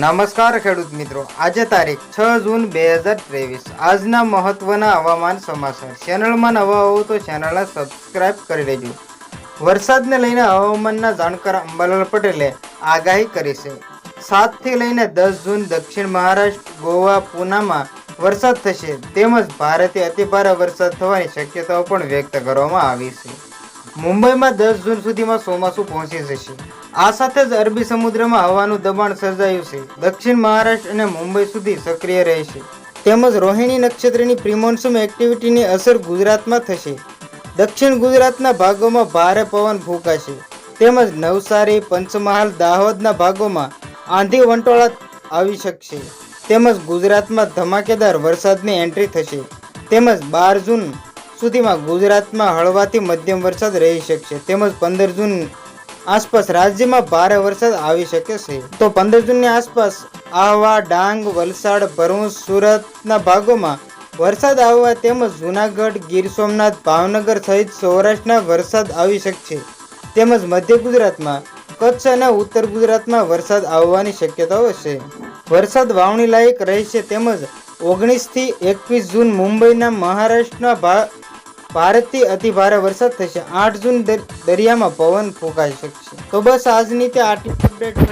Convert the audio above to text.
નમસ્કાર ખેડૂત મિત્રો. આજે તારીખ છ જૂન બે હજાર ત્રેવીસ. આજના મહત્વના હવામાન સમાચાર. ચેનલમાં નવા હોવ તો ચેનલને સબસ્ક્રાઇબ કરી લેજો. વરસાદને લઈને હવામાનના જાણકાર અંબાલાલ પટેલે આગાહી કરી છે. સાતથી લઈને દસ જૂન દક્ષિણ મહારાષ્ટ્ર, ગોવા, પૂનામાં વરસાદ થશે. તેમજ ભારતે અતિભારે વરસાદ થવાની શક્યતાઓ પણ વ્યક્ત કરવામાં આવી છે. મુંબઈમાં દસ જૂન સુધીમાં ચોમાસું પહોંચી જશે. આ સાથે જ અરબી સમુદ્રમાં હવાનું દબાણ સર્જાયું છે. દક્ષિણ મહારાષ્ટ્ર અને મુંબઈ સુધી સક્રિય રહેશે. તેમજ રોહિણી નક્ષત્રની પ્રિમોન્સુમ એક્ટિવિટીની અસર ગુજરાતમાં થશે. દક્ષિણ ગુજરાતના ભાગોમાં ભારે પવન ફૂંકાશે. તેમજ નવસારી, પંચમહાલ, દાહોદના ભાગોમાં આંધી વંટોળા આવી શકશે. તેમજ ગુજરાતમાં ધમાકેદાર વરસાદની એન્ટ્રી થશે. તેમજ બાર જૂન સુધીમાં ગુજરાતમાં હળવાથી મધ્યમ વરસાદ રહી શકશે. તેમજ પંદર જૂન આસપાસ રાજ્યમાં ભારે વરસાદ આવી શકે છે. તો પંદર જૂનની આસપાસ આહવા, ડાંગ, વલસાડ, ભરૂચ, સુરતના ભાગોમાં વરસાદ આવવા તેમજ જૂનાગઢ, ગીર સોમનાથ, ભાવનગર સહિત સૌરાષ્ટ્રના વરસાદ આવી શકશે. તેમજ મધ્ય ગુજરાતમાં કચ્છ અને ઉત્તર ગુજરાતમાં વરસાદ આવવાની શક્યતાઓ છે. વરસાદ વાવણી લાયક રહેશે તેમજ ઓગણીસથી એકવીસ જૂન મુંબઈના મહારાષ્ટ્રના ભા ભારતથી અતિ ભારે વરસાદ થશે. આઠ જૂન દરિયામાં પવન ફૂંકાઈ શકશે. તો બસ આજની તે આટલી અપડેટ